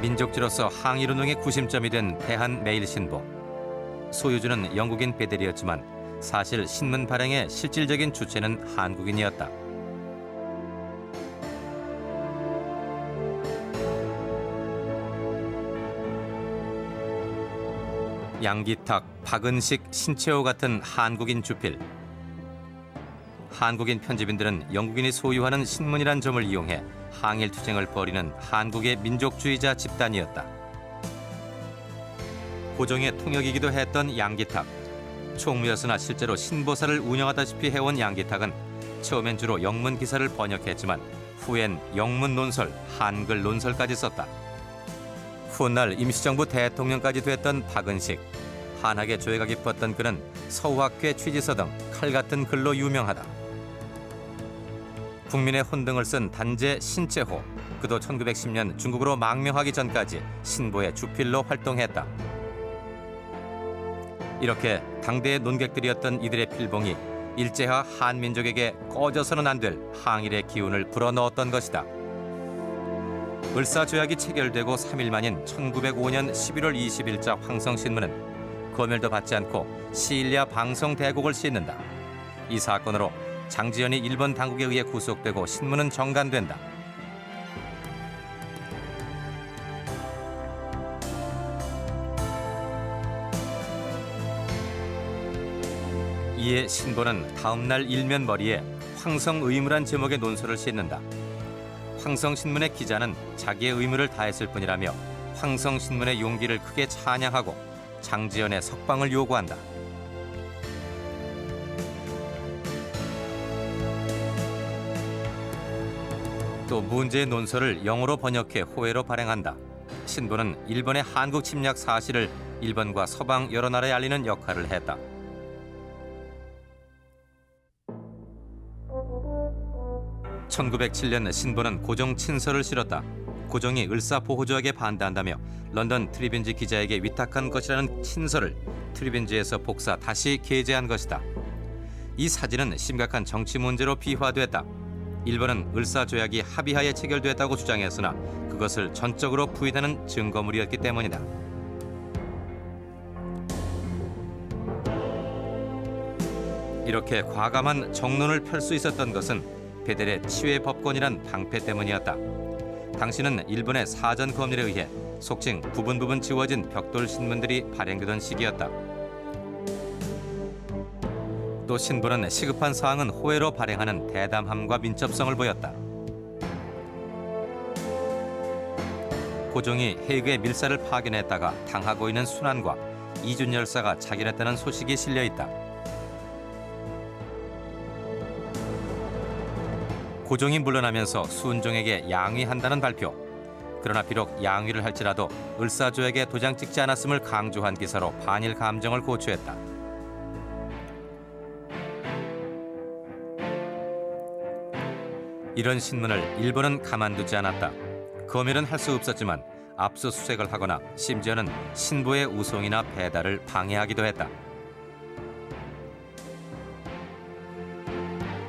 민족지로서 항일운동의 구심점이 된 대한매일신보. 소유주는 영국인 베델이었지만 사실 신문 발행의 실질적인 주체는 한국인이었다. 양기탁, 박은식, 신채호 같은 한국인 주필. 한국인 편집인들은 영국인이 소유하는 신문이란 점을 이용해 항일 투쟁을 벌이는 한국의 민족주의자 집단이었다. 고종의 통역이기도 했던 양기탁. 총무였으나 실제로 신보사를 운영하다시피 해온 양기탁은 처음엔 주로 영문 기사를 번역했지만 후엔 영문 논설, 한글 논설까지 썼다. 훗날 임시정부 대통령까지 됐던 박은식. 한학의 조예가 깊었던 그는 서우학회 취지서 등 칼 같은 글로 유명하다. 국민의 혼등을 쓴 단재 신채호. 그도 1910년 중국으로 망명하기 전까지 신보의 주필로 활동했다. 이렇게 당대의 논객들이었던 이들의 필봉이 일제하 한민족에게 꺼져서는 안 될 항일의 기운을 불어넣었던 것이다. 을사조약이 체결되고 3일 만인 1905년 11월 20일자 황성신문은 검열도 받지 않고 시일야 방송 대국을 씻는다. 이 사건으로 장지연이 일본 당국에 의해 구속되고 신문은 정간된다. 이에 신보는 다음날 일면 머리에 황성 의무란 제목의 논설을 싣는다. 황성신문의 기자는 자기의 의무를 다했을 뿐이라며 황성신문의 용기를 크게 찬양하고 장지연의 석방을 요구한다. 또 문제의 논설을 영어로 번역해 호외로 발행한다. 신보는 일본의 한국 침략 사실을 일본과 서방 여러 나라에 알리는 역할을 했다. (1907년) 신보는 고종 친서를 실었다. 고종이 을사 보호조약에 반대한다며 런던 트리벤지 기자에게 위탁한 것이라는 친서를 트리벤지에서 복사 다시 게재한 것이다. 이 사진은 심각한 정치 문제로 비화됐다. 일본은 을사조약이 합의하에 체결됐다고 주장했으나 그것을 전적으로 부인하는 증거물이었기 때문이다. 이렇게 과감한 정론을 펼 수 있었던 것은 베델의 치외 법권이란 방패 때문이었다. 당시는 일본의 사전 검열에 의해 속칭 부분 부분 지워진 벽돌 신문들이 발행되던 시기였다. 또 신부는 시급한 사항은 호외로 발행하는 대담함과 민첩성을 보였다. 고종이 헤이그의 밀사를 파견했다가 당하고 있는 순환과 이준 열사가 자결했다는 소식이 실려 있다. 고종이 물러나면서 순종에게 양위한다는 발표. 그러나 비록 양위를 할지라도 을사조에게 도장 찍지 않았음을 강조한 기사로 반일 감정을 고취했다. 이런 신문을 일본은 가만두지 않았다. 검열은 할 수 없었지만 압수수색을 하거나 심지어는 신부의 우송이나 배달을 방해하기도 했다.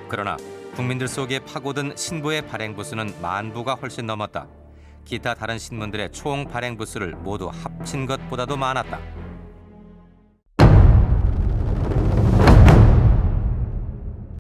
그러나 국민들 속에 파고든 신부의 발행 부수는 만 부가 훨씬 넘었다. 기타 다른 신문들의 총 발행 부수를 모두 합친 것보다도 많았다.